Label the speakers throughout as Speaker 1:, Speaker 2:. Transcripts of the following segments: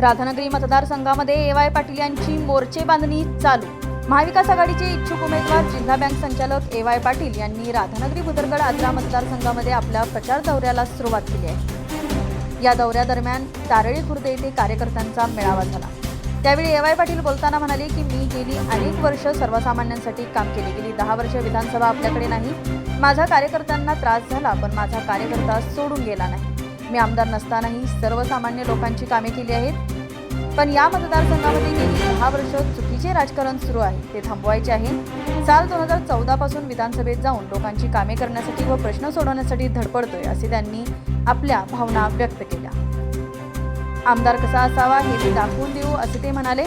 Speaker 1: राधानगरी मतदारसंघामध्ये ए वाय पाटील यांची मोर्चे बांधणी चालू. महाविकास आघाडीचे इच्छुक उमेदवार जिल्हा बँक संचालक ए वाय पाटील यांनी राधानगरी भुदरगड आजरा मतदारसंघामध्ये आपल्या प्रचार दौऱ्याला सुरुवात केली आहे. या दौऱ्यादरम्यान तारळी खुर्द येथे कार्यकर्त्यांचा मेळावा झाला. त्यावेळी ए वाय पाटील बोलताना म्हणाले की मी गेली अनेक वर्ष सर्वसामान्यांसाठी काम केले गेली. दहा वर्ष विधानसभा आपल्याकडे नाही. माझ्या कार्यकर्त्यांना त्रास झाला पण माझा कार्यकर्ता सोडून गेला नाही. मी आमदार नसतानाही सर्वसामान्य लोकांची कामे केली आहेत. पण या मतदारसंघामध्ये गेली दहा वर्ष चुकीचे राजकारण सुरू आहे ते थांबवायचे आहे. साल दोन हजार चौदा पासून विधानसभेत जाऊन लोकांची कामे करण्यासाठी व प्रश्न सोडवण्यासाठी धडपडतोय असे त्यांनी आपल्या भावना व्यक्त केल्या. आमदार कसा असावा हे मी दाखवून देऊ असे ते म्हणाले.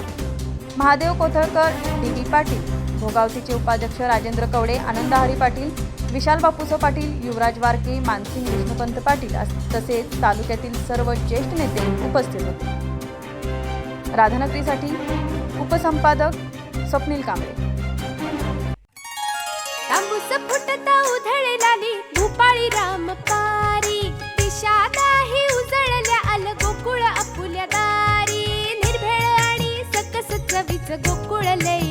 Speaker 1: महादेव कोथळकर डी बी पाटील भोगावतीचे उपाध्यक्ष राजेंद्र कवडे आनंदहारी पाटील विशाल बापूसो पाटील युवराज वारके मानसिंग विष्णुपंत पाटील तसेच तालुक्यातील सर्व ज्येष्ठ नेते उपस्थित होते. राधानगरीसाठी उपसंपादक स्वप्नील कांबळे.
Speaker 2: तांबूस फुटता उधळलाली भूपाळी राम पारी दिशा नाही उजळल्या आल गोकुळ आपुल्या दारी. निर्भेळ आणि सकस चवीच गोकुळ लय